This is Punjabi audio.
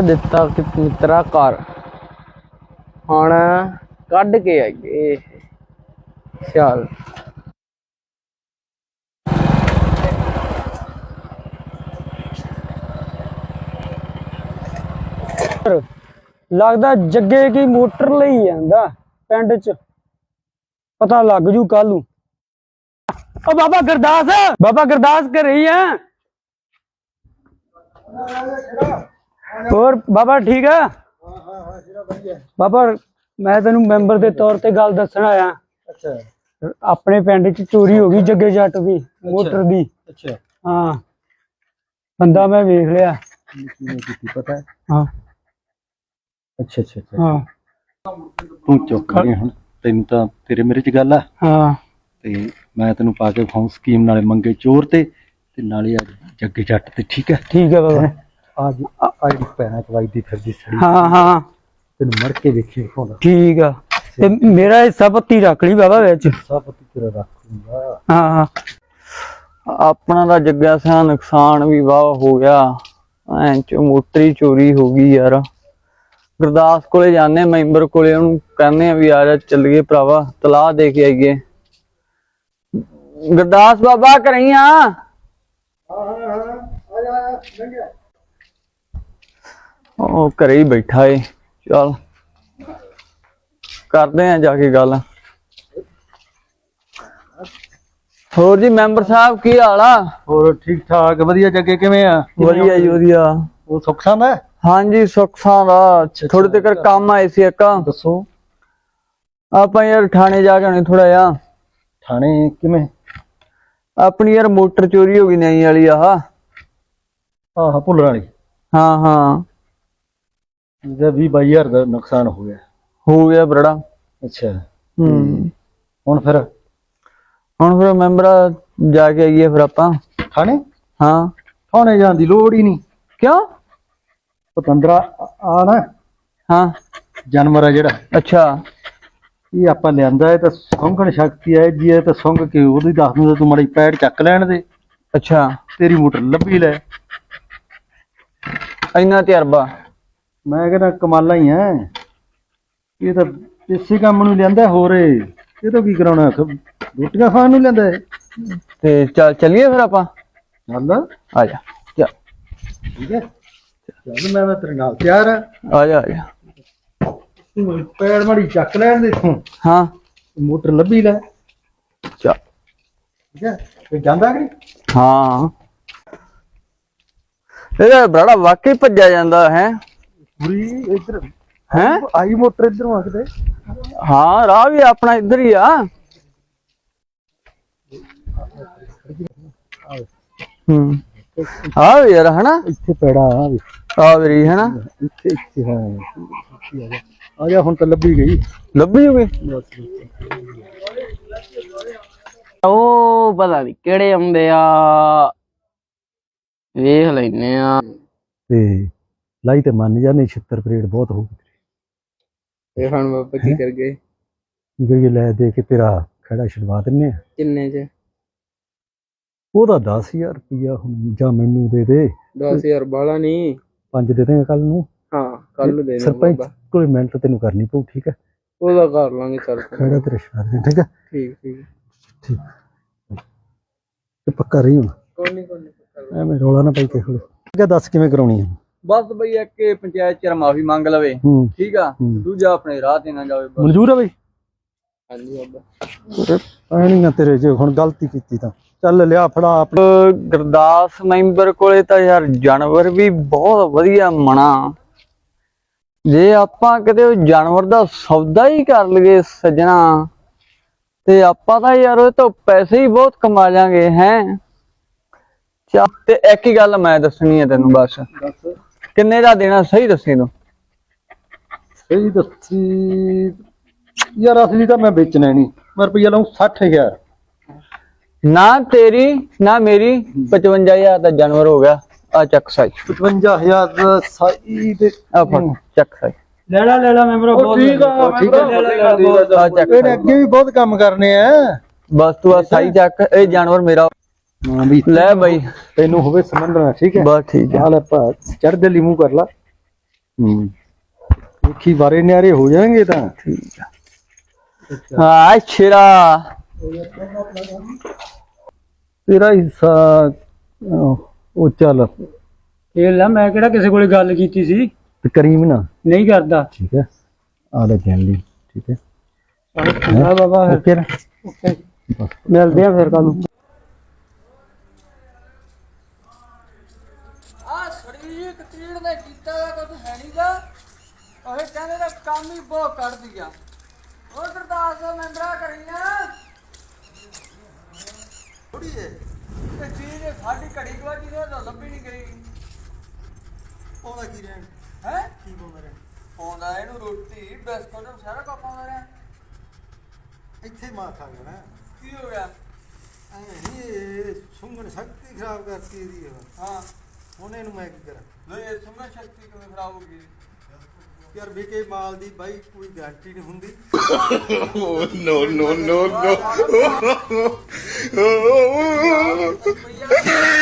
ਦਿੱਤਾ ਕਿ ਮਿੱਤਰਾ ਘਰ। ਹੁਣ ਕੱਢ ਕੇ ਆਈਏ। ਚੱਲ ਲੱਗਦਾ ਜੱਗੇ ਕੀ ਮੋਟਰ ਲਈ ਜਾਂਦਾ ਪਿੰਡ ਚ। ਪਤਾ ਲੱਗ ਜੂ ਕੱਲ ਨੂੰ। ਓ ਬਾਬਾ ਗੁਰਦਾਸ ਬਾਬਾ ਗੁਰਦਾਸ ਘਰੇ ਰਹੀ ਆ। ਹੋਰ ਬਾਬਾ ਠੀਕ ਆ? ਬਾਬਾ ਮੈਂ ਤੈਨੂੰ ਮੈਂਬਰ ਦੇ ਤੌਰ ਤੇ ਗੱਲ ਦੱਸਣ ਆਇਆ। ਅੱਛਾ। ਆਪਣੇ ਪਿੰਡ ਚ ਚੋਰੀ ਹੋ ਗਈ ਜੱਗੇ ਜੱਟ ਦੀ ਮੋਟਰ ਦੀ। ਅੱਛਾ। ਹਾਂ। ਬੰਦਾ ਮੈਂ ਵੇਖ ਲਿਆ। ਕਿਵੇਂ ਕੀਤੀ ਪਤਾ ਹੈ? ਹਾਂ। ਅੱਛਾ ਅੱਛਾ ਅੱਛਾ। ਹਾਂ। ਤੂੰ ਚੁੱਕ ਹੁਣ। ਤੈਨੂੰ ਤਾਂ ਤੇਰੇ ਮੇਰੇ ਚ ਗੱਲ ਆ। ਹਾਂ। ਤੇ ਮੈਂ ਤੈਨੂੰ ਪਾ ਕੇ ਫਾਉਂ ਸਕੀਮ ਨਾਲੇ ਮੰਗੇ ਚੋਰ ਤੇ ਤੇ ਨਾਲੇ ਅੱਜ ਜੱਗੇ ਜੱਟ ਤੇ ਠੀਕ ਹੈ? ਠੀਕ ਹੈ ਬਾਬਾ। ਅੱਜ ਆ ਜਿਹੜੀ ਪੈਣਾ ਚਵਾਈ ਦੀ ਫਿਰਦੀ ਸੜੀ। ਹਾਂ ਹਾਂ। ਤੈਨੂੰ ਮੜ ਕੇ ਵੇਖੀ ਫੋਨ ਠੀਕ ਆ। ਤੇ ਮੇਰਾ ਹਿੱਸਾ ਪੱਤੀ ਰੱਖ ਲਈ ਬਾਬਾ ਵਿੱਚ। ਸਭ ਪਤੀ ਤੇਰਾ ਰੱਖੂਗਾ ਹਾਂ ਹਾਂ। ਆਪਣਾ ਦਾ ਜੱਗਾ ਸਿਆ ਨੁਕਸਾਨ ਵੀ ਵਾਹ ਹੋ ਗਿਆ। ਐਂ ਚ ਮੋਟਰੀ ਚੋਰੀ ਹੋ ਗਈ ਯਾਰ। ਗੁਰਦਾਸ ਕੋਲੇ ਜਾਂਦੇ ਮੈਂਬਰ ਕੋਲੇ ਉਹਨੂੰ ਕਹਿੰਦੇ ਆ ਵੀ ਆ ਜਾ ਚੱਲੀਏ ਭਰਾਵਾ ਤਲਾਹ ਦੇ ਕੇ ਆਈਏ। ਗੁਰਦਾਸ ਬਾਬਾ ਕਰਈਆਂ ਉਹ ਘਰੇ ਹੀ ਬੈਠਾ ਏ ਚੱਲ। ਕਰਦੇ ਆ ਜਾ ਕੇ ਗੱਲ। ਹੋਰ ਜੀ ਮੈਂਬਰ ਸਾਹਿਬ ਕੀ ਹਾਲ ਆ? ਹੋਰ ਠੀਕ ਠਾਕ ਵਧੀਆ ਜੱਗੇ ਕਿਵੇਂ ਆ? ਵਧੀਆ ਜੀ ਵਧੀਆ। ਉਹ ਸੁੱਖ ਸੰਦ ਹੈ? ਹਾਂਜੀ ਸੁਖਸਾਂ ਦਾ ਥੋੜੇ ਤੇ ਕਰ ਕੰਮ ਆਏ ਸੀ ਇੱਕ। ਦੱਸੋ। ਆਪਾਂ ਯਾਰ ਥਾਣੇ ਜਾ ਕੇ ਆਉਣੇ ਥੋੜਾ ਜਿਹਾ। ਥਾਣੇ ਕਿਵੇਂ? ਆਪਣੀ ਯਾਰ ਮੋਟਰ ਚੋਰੀ ਹੋ ਗਈ ਨਹੀਂ ਵਾਲੀ ਆਹ। ਆਹ ਭੁੱਲਰ ਵਾਲੀ। ਹਾਂ ਹਾਂ। ਇਹਦਾ 20 22000 ਦਾ ਨੁਕਸਾਨ ਹੋ ਗਿਆ। ਹੋ ਗਿਆ ਬਰੜਾ। ਅੱਛਾ। ਹੂੰ। ਹੁਣ ਫਿਰ? ਹੁਣ ਫਿਰ ਮੈਂਬਰ ਜਾ ਕੇ ਆਈਏ ਫਿਰ ਆਪਾਂ। ਥਾਣੇ? ਹਾਂ। ਥਾਣੇ ਜਾਣ ਦੀ ਲੋੜ ਹੀ ਨਹੀਂ। ਕਿਉਂ? ਪਤੰਦਰਾ ਆ ਨਾ ਹਾਂ। ਜਾਨਵਰ ਆ ਜਿਹੜਾ। ਅੱਛਾ। ਇਹ ਆਪਾਂ ਲਿਆਂਦਾ ਹੈ ਤਾਂ ਸ਼ਕਤੀ ਹੈ ਜੀ ਇਹ ਤਾਂ ਕੇ ਉਹਦੀ ਦੱਸ ਨੂੰ ਤੂੰ ਮੜੀ ਪੈੜ ਚੱਕ ਲੈਣ ਦੇ। ਅੱਛਾ। ਤੇਰੀ ਮੋਟਰ ਲੱਭੀ ਲੈ। ਇੰਨਾ ਤਜਰਬਾ। ਮੈਂ ਕਹਿੰਦਾ ਕਮਾਲਾਂ ਹੀ ਐ। ਇਹ ਤਾਂ ਇਸੇ ਕੰਮ ਨੂੰ ਲਿਆਂਦਾ ਹੋਰ। ਇਹ ਇਹ ਤਾਂ ਕੀ ਕਰਾਉਣਾ ਰੋਟੀਆਂ ਖਾਣ ਨੂੰ ਲਿਆਂਦਾ ਹੈ। ਤੇ ਚੱਲ ਚੱਲੀਏ ਫਿਰ ਆਪਾਂ? ਚੱਲ। ਆ ਜਾ ਚੱਲ, ਠੀਕ ਹੈ। ਚੱਲ ਮੈਂ ਤਾਂ ਤੇਰੇ ਨਾਲ ਤਿਆਰ ਆ ਆ ਜਾ ਆ ਜਾ। ਤੂੰ ਪੈੜ ਮੜੀ ਚੱਕ ਲੈਣ ਦੇ। ਤੂੰ ਹਾਂ। ਮੋਟਰ ਲੱਭੀ ਲੈ। ਚੱਲ। ਠੀਕ ਹੈ। ਤੇ ਜਾਂਦਾ ਕਿ ਨਹੀਂ? ਹਾਂ। ਇਹਦਾ ਬੜਾ ਵਾਕਈ ਭੱਜਿਆ ਜਾਂਦਾ ਹੈ। ਪੂਰੀ ਇੱਧਰ ਹੈ? ਆਈ ਮੋਟਰ ਇੱਧਰੋਂ ਕਿਤੇ ਹਾਂ ਰਾਹ ਵੀ ਆਪਣਾ ਇੱਧਰ ਹੀ ਆ। ਹੂੰ। ਆ ਵੀ ਯਾਰ ਹਨਾ? ਇੱਥੇ ਪੈੜਾ ਆ ਵੀ। ਆ ਵੀਰੀ ਹਨਾ? ਇੱਥੇ ਇੱਥੇ ਹਾਂ। ਇੱਥੇ ਆ ਜਾ। ਆ ਜਾ ਹੁਣ ਤਾਂ ਲੱਭੀ ਗਈ। ਲੱਭੀ ਹੋਵੇ ਉਹ ਪਤਾ ਨਹੀਂ ਕਿਹੜੇ ਆਉਂਦੇ ਆ। ਵੇਖ ਲੈਨੇ ਆ। ਤੇ ਲਾਈ ਤੇ ਮੰਨ ਜਾ ਨਹੀਂ 76 ਪਰੇਡ ਬਹੁਤ ਹੋ ਗਈ ਇਹ ਹੁਣ ਬਾਬਾ ਕੀ ਕਰ ਗਏ? ਜਿਹੜੀ ਲੈ ਦੇ ਕੇ ਤੇਰਾ ਖੜਾ ਛਡਵਾ ਦਿੰਨੇ ਆ। ਕਿੰਨੇ ਚ? ਉਹਦਾ 10000 ਰੁਪਇਆ ਹੁਣ ਜਾਂ ਮੈਨੂੰ ਦੇ ਦੇ। 10000 ਬਾਲਾ ਨਹੀਂ ਪੰਜ ਦੇ ਦੇਗਾ ਕੱਲ ਨੂੰ। ਹਾਂ ਕੱਲ ਦੇ ਦੇਣਾ ਸਰਪੰਚ ਕੋਲ ਮਿਹਨਤ ਤੈਨੂੰ ਕਰਨੀ ਪਊ ਠੀਕ ਹੈ? ਉਹਦਾ ਕਰ ਲਾਂਗੇ ਚੱਲ ਖੜਾ ਤੇਰਾ ਛਡਾ ਦੇ ਠੀਕ ਹੈ? ਠੀਕ ਠੀਕ। ਠੀਕ। ਤੇ ਪੱਕਾ ਰਹੀ ਹੁਣ? ਕੋਈ ਨਹੀਂ ਕੋਈ ਨਹੀਂ ਐਵੇਂ ਰੌਲਾ ਨਾ ਪਾਈ ਕਿਸੇ ਕੋਲ। ਠੀਕ ਹੈ ਦੱਸ ਕਿਵੇਂ ਕਰਾਉਣੀ ਹੈ? ਬਸ ਬਈ ਇੱਕ ਇਹ ਪੰਚਾਇਤ ਚ ਮਾਫੀ ਮੰਗ ਲਵੇ ਹੂੰ। ਠੀਕ ਆ ਹੂੰ। ਦੂਜਾ ਆਪਣੇ ਰਾਹ ਤੇ ਨਾ ਜਾਵੇ ਬਸ। ਮਨਜ਼ੂਰ ਹੈ ਬਈ? ਹਾਂਜੀ ਬਾਬਾ। ਐਣੀ ਤੇਰੇ ਜੇ ਹੁਣ ਗਲਤੀ ਕੀਤੀ ਤਾਂ। ਚੱਲ ਲਿਆ ਫੜਾ ਆਪ। ਅਹ ਗੁਰਦਾਸ ਮੈਂਬਰ ਕੋਲੇ ਤਾਂ ਯਾਰ ਜਾਨਵਰ ਵੀ ਬਹੁਤ ਵਧੀਆ ਮਣਾ। ਜੇ ਆਪਾਂ ਕਿਤੇ ਉਹ ਜਾਨਵਰ ਦਾ ਸੌਦਾ ਹੀ ਕਰ ਲਈਏ ਸੱਜਣਾ ਤੇ ਆਪਾਂ ਤਾਂ ਯਾਰ ਉਹ ਤੋਂ ਪੈਸੇ ਹੀ ਬਹੁਤ ਕਮਾ ਜਾਾਂਗੇ ਹੈ। ਤੇ ਇੱਕ ਹੀ ਗੱਲ ਮੈਂ ਦੱਸਣੀ ਹੈ ਤੈਨੂੰ ਬਸ। ਦੱਸ। ਕਿੰਨੇ ਦਾ ਦੇਣਾ ਸਹੀ ਦੱਸੀ ਤੂੰ ਸਹੀ ਦੱਸੀ ਯਾਰ ਅਸਲੀ ਤਾਂ ਮੈਂ ਵੇਚਣਾ ਨਹੀਂ। ਮੈਂ ਰੁਪਈਆ ਲਾਉਂ 60000 ਨਾ ਤੇਰੀ ਨਾ ਮੇਰੀ 55000 ਦਾ ਜਾਨਵਰ ਹੋ ਗਿਆ। ਆ ਚੱਕ ਸਾਈ। 55000 ਦਾ ਸਾਈ ਦੇ ਆ ਫੜ ਚੱਕ ਸਾਈ। ਲੈ ਲੈ ਲੈ ਲੈ ਮੈਂਬਰ ਉਹ ਠੀਕ ਆ ਠੀਕ ਆ, ਚੱਕ ਇਹਨੇ ਅੱਗੇ ਵੀ ਬਹੁਤ ਕੰਮ ਕਰਨੇ ਆ। ਬਸ ਤੂੰ ਆ ਸਾਈ ਚੱਕ ਇਹ ਜਾਨਵਰ ਮੇਰਾ ਹਾਂ ਵੀ ਲੈ ਬਈ। ਤੈਨੂੰ ਹੋਵੇ ਸਮਝਣਾ ਠੀਕ ਹੈ? ਬਸ ਠੀਕ ਹੈ। ਹਾਲ ਆਪਾਂ ਚੜ੍ਹਦੇ ਲਈ ਮੂੰਹ ਕਰ ਲਾ। ਹੂੰ। ਦੇਖੀ ਬਾਰੇ ਨਿਆਰੇ ਹੋ ਜਾਣਗੇ ਤਾਂ। ਠੀਕ ਆ। ਹਾਂ ਸ਼ੇਰਾ ਤੇਰਾ ਹਿੱਸਾ ਉਹ ਚੱਲ। ਇਹ ਲੈ ਮੈਂ ਕਿਹੜਾ ਕਿਸੇ ਕੋਲੇ ਗੱਲ ਕੀਤੀ ਸੀ? ਤੇ ਕਰੀਮ ਨਾ। ਨਹੀਂ ਕਰਦਾ। ਠੀਕ ਹੈ। ਆ ਲੈ ਗਿਣ ਲਈ ਠੀਕ ਹੈ। ਹਾਂ ਬਾਬਾ ਫਿਰ। ਓਕੇ ਮਿਲਦੇ ਆ ਫਿਰ ਕੱਲ ਨੂੰ ਆ ਸੜੀ ਕਤੀੜ ਨੇ ਕੀਤਾ ਦਾ ਕੁਝ ਹੈ ਨਹੀਂਗਾ ਉਹ ਕਹਿੰਦੇ ਦਾ ਕੰਮ ਹੀ ਬਹੁਤ ਕੱਢਦੀ ਆ। ਉਹ ਗੁਰਦਾਸ ਮੈਂਬਰਾ ਕਰੀਆਂ ਥੋੜੀ ਏ ਤੇ ਚੀਜ਼ ਸਾਡੀ ਘੜੀ ਗਵਾਜੀ ਨੇ ਤਾਂ ਲੱਭੀ ਨਹੀਂ ਗਈ। ਉਹਦਾ ਕੀ ਰਹਿਣ? ਹੈ? ਕੀ ਬੋਲ ਰਿਹਾ ਪਾਉਂਦਾ ਇਹਨੂੰ ਰੋਟੀ ਬਿਸਕੁਟ ਸਾਰਾ ਕੁਝ ਪਾਉਂਦਾ ਰਿਹਾ ਇੱਥੇ ਮਾਰ ਖਾ ਗਿਆ ਨਾ। ਕੀ ਹੋ ਗਿਆ? ਇਹ ਸੁੰਗਣ ਸ਼ਕਤੀ ਖਰਾਬ ਕਰਤੀ ਇਹਦੀ ਹਾਂ। ਹੁਣ ਇਹਨੂੰ ਮੈਂ ਕੀ ਕਰਾਂ? ਨਹੀਂ ਇਹ ਸੁਣਨ ਸ਼ਕਤੀ ਕਿਵੇਂ ਖਰਾਬ ਹੋ ਗਈ? ਯਾਰ ਵਿਕੇ ਮਾਲ ਦੀ ਬਾਈ ਕੋਈ ਗਾਰੰਟੀ ਨਹੀਂ ਹੁੰਦੀ no, no, no, no. ਕੁਛ